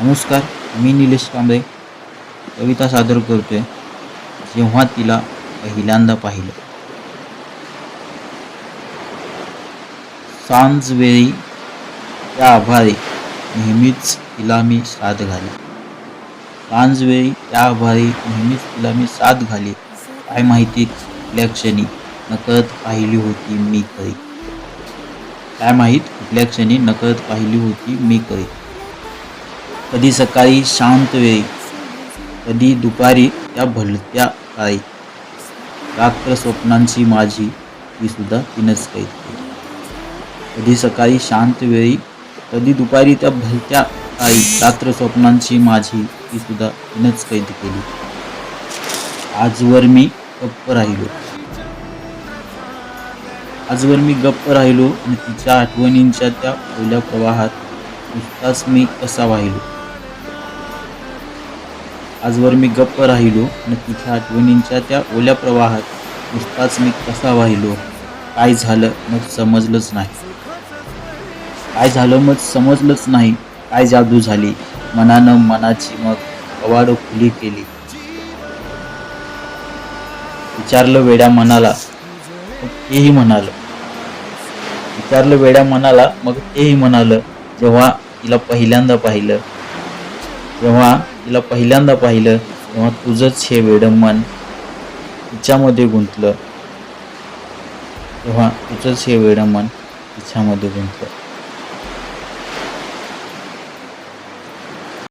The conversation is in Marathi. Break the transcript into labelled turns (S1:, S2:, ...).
S1: नमस्कार मी निलेश कांबळे. कविता सादर करतोय. जेव्हा तिला पहिल्यांदा पाहिलं. सांजवेळी त्या आभारी नेहमीच तिला मी साथ घाली. सांजवेळी त्या आभारी नेहमीच तिला मी साथ घाली. काय माहिती कुठल्या क्षणी नकळत पाहिली होती मी करी काय माहीत कुठल्या क्षणी नकळत पाहिली होती मी कधी. कधी सकाळी शांत वेळी कधी दुपारी त्या भलत्या काळी. रात्र स्वप्नांची माझी ती सुद्धा तिनंच कैद केली कधी सकाळी शांत वेळी कधी दुपारी त्या भलत्या काळी रात्र स्वप्नांची माझी ती सुद्धा तिनंच कैद केली. आजवर मी गप्प राहिलो. आजवर मी गप्प राहिलो आणि तिच्या आठवणींच्या त्या ओल्या प्रवाहात नुसताच मी कसा वाहिलो. आजवर मी गप्प राहिलो आणि तिथ्या आठवणींच्या त्या ओल्या प्रवाहात नुसताच मी कसा वाहिलो? काय झालं मग समजलंच नाही. काय झालं मग समजलंच नाही. काय जादू झाली? मनानं मनाची मग कवाड खुली केली. विचारलं वेड्या मनाला मग तेही म्हणालं. विचारलं वेड्या मनाला मग तेही म्हणालं जेव्हा तिला पहिल्यांदा पाहिलं जेव्हा तिला पहिल्यांदा पाहिलं तेव्हा तुझंच हे वेडं मन तिच्यामध्ये गुंतलं. तेव्हा तुझंच हे वेडं मन तिच्यामध्ये गुंतलं.